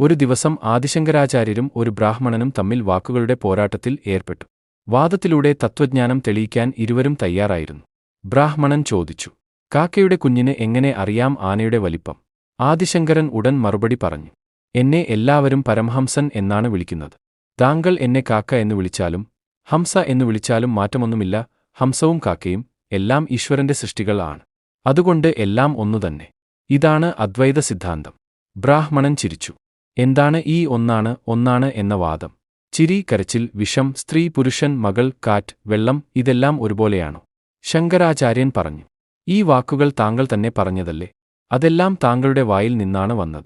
ഒരു ദിവസം ആദിശങ്കരാചാര്യരും ഒരു ബ്രാഹ്മണനും തമ്മിൽ വാക്കുകളുടെ പോരാട്ടത്തിൽ ഏർപ്പെട്ടു. വാദത്തിലൂടെ തത്വജ്ഞാനം തെളിയിക്കാൻ ഇരുവരും തയ്യാറായിരുന്നു. ബ്രാഹ്മണൻ ചോദിച്ചു കാക്കയുടെ കുഞ്ഞിന് എങ്ങനെ അറിയാം ആനയുടെ വലിപ്പം? ആദിശങ്കരൻ ഉടൻ മറുപടി പറഞ്ഞു എന്നെ എല്ലാവരും പരമഹംസൻ എന്നാണ് വിളിക്കുന്നത്. താങ്കൾ എന്നെ കാക്ക എന്ന് വിളിച്ചാലും ഹംസ എന്ന് വിളിച്ചാലും മാറ്റമൊന്നുമില്ല ഹംസവും കാക്കയും എല്ലാം ഈശ്വരന്റെ സൃഷ്ടികൾ ആണ്. അതുകൊണ്ട് എല്ലാം ഒന്നുതന്നെ. ഇതാണ് അദ്വൈത സിദ്ധാന്തം. ബ്രാഹ്മണൻ ചിരിച്ചു. എന്താണ് ഈ ഒന്നാണ് ഒന്നാണ് എന്ന വാദം. ചിരി കരച്ചിൽ വിഷം സ്ത്രീ പുരുഷൻ മകൾ കാറ്റ് വെള്ളം ഇതെല്ലാം ഒരുപോലെയാണോ? ശങ്കരാചാര്യൻ പറഞ്ഞു. ഈ വാക്കുകൾ താങ്കൾ തന്നെ പറഞ്ഞതല്ലേ? അതെല്ലാം താങ്കളുടെ വായിൽ നിന്നാണ് വന്നത്.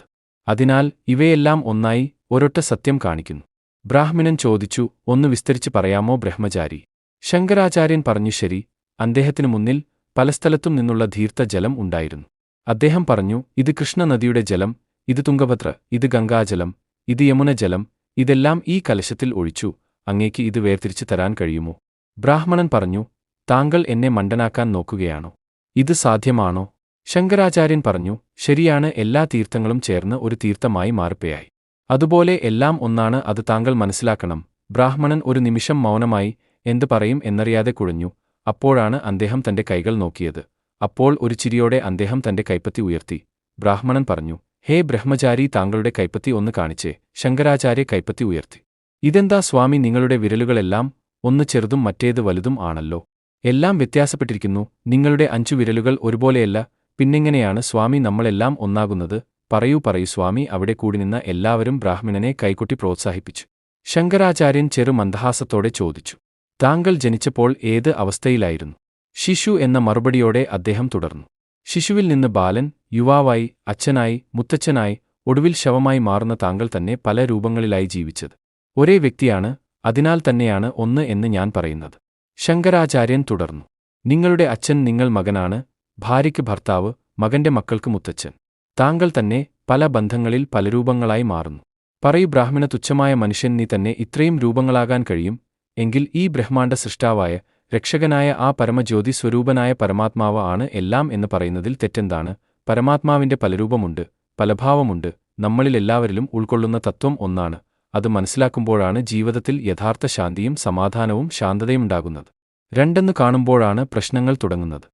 അതിനാൽ ഇവയെല്ലാം ഒന്നായി ഒരൊറ്റ സത്യം കാണിക്കുന്നു. ബ്രാഹ്മണൻ ചോദിച്ചു ഒന്ന് വിസ്തരിച്ച് പറയാമോ ബ്രഹ്മചാരി? ശങ്കരാചാര്യൻ പറഞ്ഞു ശരി. അദ്ദേഹത്തിനു മുന്നിൽ പല സ്ഥലത്തും നിന്നുള്ള ധീർത്ത ജലം ഉണ്ടായിരുന്നു. അദ്ദേഹം പറഞ്ഞു ഇത് കൃഷ്ണനദിയുടെ ജലം ഇത് തുങ്കഭദ്ര ഇത് ഗംഗാജലം ഇത് യമുനജലം ഇതെല്ലാം ഈ കലശത്തിൽ ഒഴിച്ചു അങ്ങേക്ക് ഇത് വേർതിരിച്ചു തരാൻ കഴിയുമോ? ബ്രാഹ്മണൻ പറഞ്ഞു താങ്കൾ എന്നെ മണ്ടനാക്കാൻ നോക്കുകയാണോ? ഇത് സാധ്യമാണോ? ശങ്കരാചാര്യൻ പറഞ്ഞു ശരിയാണ് എല്ലാ തീർത്ഥങ്ങളും ചേർന്ന് ഒരു തീർത്ഥമായി മാറിപ്പയായി. അതുപോലെ എല്ലാം ഒന്നാണ് അത് താങ്കൾ മനസ്സിലാക്കണം. ബ്രാഹ്മണൻ ഒരു നിമിഷം മൗനമായി എന്തു പറയും? എന്നറിയാതെ കുഴഞ്ഞു. അപ്പോഴാണ് അദ്ദേഹം തന്റെ കൈകൾ നോക്കിയത്. അപ്പോൾ ഒരു ചിരിയോടെ അദ്ദേഹം തന്റെ കൈപ്പത്തി ഉയർത്തി. ബ്രാഹ്മണൻ പറഞ്ഞു ഹേ ബ്രഹ്മചാരി താങ്കളുടെ കൈപ്പത്തി ഒന്ന് കാണിച്ചേ ശങ്കരാചാര്യ കൈപ്പത്തി ഉയർത്തി. ഇതെന്താ സ്വാമി നിങ്ങളുടെ വിരലുകളെല്ലാം ഒന്ന് ചെറുതും മറ്റേത് വലുതും ആണല്ലോ? എല്ലാം വ്യത്യാസപ്പെട്ടിരിക്കുന്നു നിങ്ങളുടെ അഞ്ചു വിരലുകൾ ഒരുപോലെയല്ല പിന്നെങ്ങനെയാണ് സ്വാമി നമ്മളെല്ലാം ഒന്നാകുന്നത്? പറയൂ പറയൂ സ്വാമി അവിടെ കൂടി നിന്ന എല്ലാവരും ബ്രാഹ്മണനെ കൈകൊട്ടി പ്രോത്സാഹിപ്പിച്ചു. ശങ്കരാചാര്യൻ ചെറു മന്ദഹാസത്തോടെ ചോദിച്ചു. താങ്കൾ ജനിച്ചപ്പോൾ ഏത് അവസ്ഥയിലായിരുന്നു? ശിശു എന്ന മറുപടിയോടെ അദ്ദേഹം തുടർന്നു. ശിശുവിൽ നിന്ന് ബാലൻ യുവാവായി അച്ഛനായി മുത്തച്ഛനായി ഒടുവിൽ ശവമായി മാറുന്ന താങ്കൾ തന്നെ പല രൂപങ്ങളിലായി ജീവിച്ചത്. ഒരേ വ്യക്തിയാണ് അതിനാൽ തന്നെയാണ് ഒന്ന് എന്ന് ഞാൻ പറയുന്നത്. ശങ്കരാചാര്യൻ തുടർന്നു. നിങ്ങളുടെ അച്ഛൻ നിങ്ങൾ മകനാണ് ഭാര്യയ്ക്ക് ഭർത്താവ് മകന്റെ മക്കൾക്ക് മുത്തച്ഛൻ. താങ്കൾ തന്നെ പല ബന്ധങ്ങളിൽ പല രൂപങ്ങളായി മാറുന്നു. പറയൂ ബ്രാഹ്മണ തുച്ഛമായ മനുഷ്യൻ നീ തന്നെ ഇത്രയും രൂപങ്ങളാകാൻ കഴിയും എങ്കിൽ ഈ ബ്രഹ്മാണ്ഡ സൃഷ്ടാവായ രക്ഷകനായ ആ പരമജ്യോതി സ്വരൂപനായ പരമാത്മാവ് ആണ് എല്ലാം എന്ന് പറയുന്നതിൽ തെറ്റെന്താണ്? പരമാത്മാവിന്റെ പലരൂപമുണ്ട് പലഭാവമുണ്ട് നമ്മളിലെല്ലാവരിലും ഉൾക്കൊള്ളുന്ന തത്വം ഒന്നാണ്. അത് മനസ്സിലാക്കുമ്പോഴാണ് ജീവിതത്തിൽ യഥാർത്ഥ ശാന്തിയും സമാധാനവും ശാന്തതയുമുണ്ടാകുന്നത്. രണ്ടെന്ന് കാണുമ്പോഴാണ് പ്രശ്നങ്ങൾ തുടങ്ങുന്നത്.